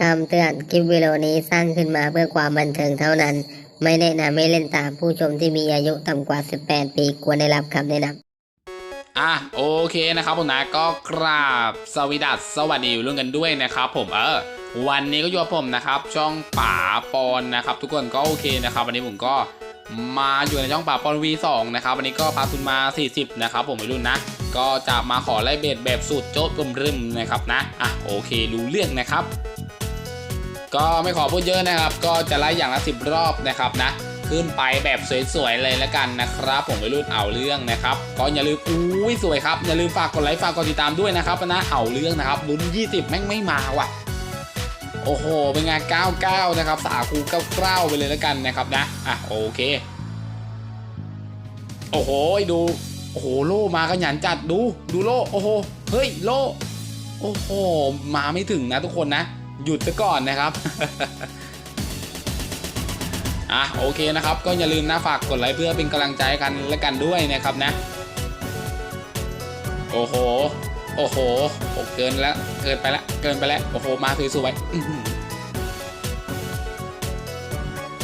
คำเตือนคลิปวิดีโอนี้สร้างขึ้นมาเพื่อความบันเทิงเท่านั้น ไม่แนะนำให้เล่นตามผู้ชมที่มีอายุต่ำกว่า 18 ปีควรได้รับคำแนะนำอะโอเคนะครับผมนะก็กราบสวิดัสสวัสดีรุ่นกันด้วยนะครับผมเออวันนี้ก็อยู่กับผมนะครับช่องป่าปอนนะครับ ทุกคนก็โอเคนะครับ วันนี้ผมก็มาอยู่ในช่องป่าปอน V2 นะครับวันนี้ก็พาทุนมา 40 นะครับผมวัยรุ่นนะ ก็จะมาขอไล่เบสแบบสูตรโจ๊ดรึมนะครับนะอะโอเครู้เรื่องนะครับ ก็ไม่ขอพูดเยอะนะครับ ก็จะไล่อย่างละสิบรอบนะครับนะ ขึ้นไปแบบสวยๆเลยแล้วกันนะครับ ผมไปรุ่นเอาเรื่องนะครับ ก็อย่าลืมอุ้ยสวยครับอย่าลืมฝากกดไลค์ฝากกดติดตามด้วยนะครับนะเอาเรื่องนะครับลุ้น20 แม่งไม่มาว่ะโอ้โห เป็นไง99 นะครับ สาคู99 ไปเลยแล้วกันนะครับนะ อะ โอเค โอ้โห ดู โอ้โห โล่มากันหยันจัด ดู ดูโล่ โอ้โห เฮ้ย โล่ โอ้โห มาไม่ถึงนะทุกคนนะ หยุดซะก่อนนะครับอะโอเคนะครับ ก็อย่าลืมนะฝากกดไลค์เพื่อเป็นกำลังใจกันและกันด้วยนะครับนะ โอ้โห โอ้โหโอ้เกินแล้วเกินไปแล้วเกินไปแล้วโอ้โหมาสวยๆอื้อหือ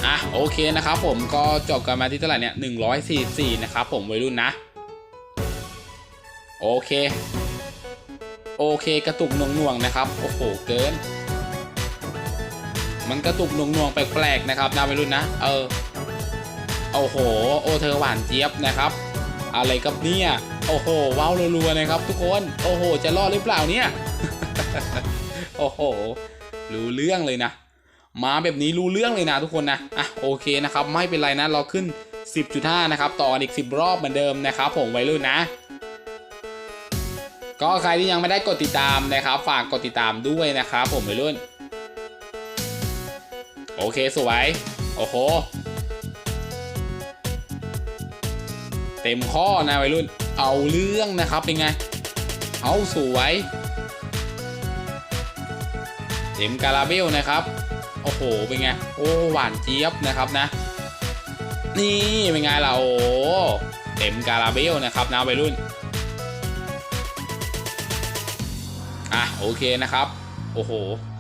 อะโอเคนะครับ ผมก็จบกันมาที่เท่าไหร่เนี่ย144นะครับผมวัยรุ่นนะ โอเค โอเคกระตุกหน่วงๆนะครับ โอ้โหเกิน มันกระตุกหน่วงๆแปลกๆนะครับนะวัยรุ่นนะ เออ โอ้โห โอเธอหวานเจี๊ยบนะครับ อะไรกับเนี่ย โอ้โห ว้าวรัวๆนะครับ ทุกคน โอ้โห จะรอดหรือเปล่าเนี่ย โอ้โห รู้เรื่องเลยนะ มาแบบนี้รู้เรื่องเลยนะทุกคนนะ อะโอเคนะครับ ไม่เป็นไรนะ เราขึ้น 10.5 นะครับ ต่ออีก 10 รอบเหมือนเดิมนะครับ ผมวัยรุ่นนะก็ใครที่ยังไม่ได้กดติดตามนะครับ ฝากกดติดตามด้วยนะครับ ผมวัยรุ่น โอเคสวย โอ้โห เต็มข้อนะวัยรุ่น เอาเรื่องนะครับเป็นไง เอาสวย เต็มการาเบลนะครับ โอ้โห เป็นไง โอ้หวานเจี๊ยบนะครับนะ นี่เป็นไงล่ะโอ้เต็มการาเบลนะครับนะวัยรุ่น อะโอเคนะครับ โอ้โห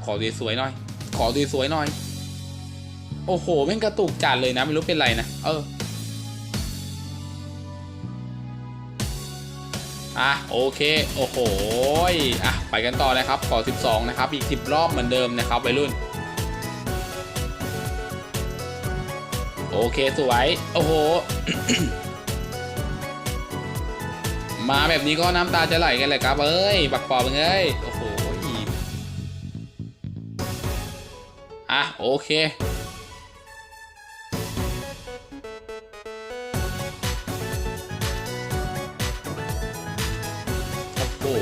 ขอดีสวยหน่อย ขอดีสวยหน่อย โอ้โหแม่งกระตุกจัดเลยนะ ไม่รู้เป็นไรนะ เออ อะ โอเค โอ้โห อะ ไปกันต่อนะครับ ขอ 12 นะครับ อีก 10 รอบเหมือนเดิมนะครับวัยรุ่น โอเค สวย โอ้โห มาแบบนี้ก็น้ำตาจะไหลกันเลยครับ เอ้ย บักปอบเอ้ย โอ้โห อะ โอเค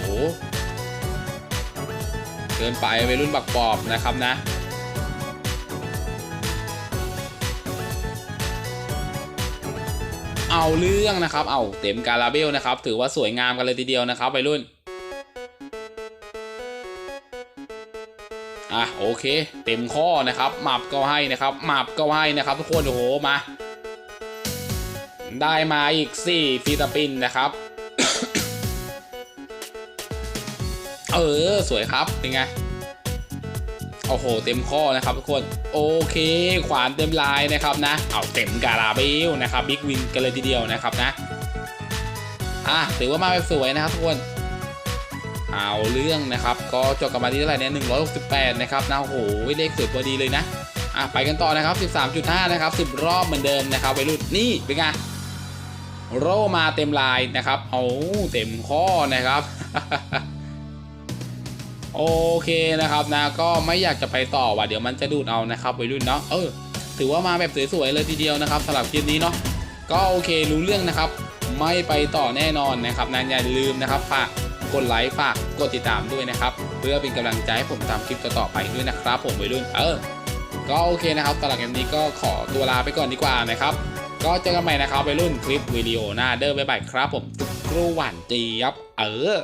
โหเกินไปวัยรุ่นบักปอบนะครับนะเอาเรื่องนะครับ เอาเต็มการาเบลนะครับ ถือว่าสวยงามกันเลยทีเดียวนะครับวัยรุ่น อะโอเค เต็มข้อนะครับหมับก็ให้นะครับหมับก็ให้นะครับ ทุกคนโอ้โหมา ได้มาอีก4ฟีตาปินนะครับ เออ สวยครับ เป็นไง โอ้โห เต็มข้อนะครับทุกคน โอเค ขวานเต็มลายนะครับนะ เอาเต็มการาเบลนะครับ บิ๊กวินกันเลยทีเดียวนะครับนะ อะ ถือว่ามาแบบสวยนะครับทุกคน เอาเรื่องนะครับ ก็จบกันมาที่เท่าไหร่เนี่ย168นะครับนะ โอ้โห เลขสวยพอดีเลยนะ อะ ไปกันต่อนะครับ13.5นะครับ10รอบเหมือนเดิมนะครับไปรุ่นนี่ เป็นไงโรมาเต็มลายนะครับ เอาเต็มข้อนะครับ โอเคนะครับนะก็ไม่อยากจะไปต่อว่ะเดี๋ยวมันจะดูดเอานะครับวัยรุ่นเนาะเออถือว่ามาแบบสวยๆเลยทีเดียวนะครับสำหรับคลิปนี้เนาะก็โอเครู้เรื่องนะครับ ไม่ไปต่อแน่นอนนะครับนะอย่าลืมนะครับฝากกดไลค์ฝากกดติดตามด้วยนะครับเพื่อเป็นกำลังใจให้ผมทำคลิปต่อๆไปด้วยนะครับ ผมวัยรุ่นเออก็โอเคนะครับสำหรับคลิปนี้ก็ขอตัวลาไปก่อนดีกว่านะครับก็เจอกันใหม่นะครับวัยรุ่นคลิปวิดีโอหน้าเด้อบ๊ายบายครับผมตุ๊กครูหวานจี๊ยบเออ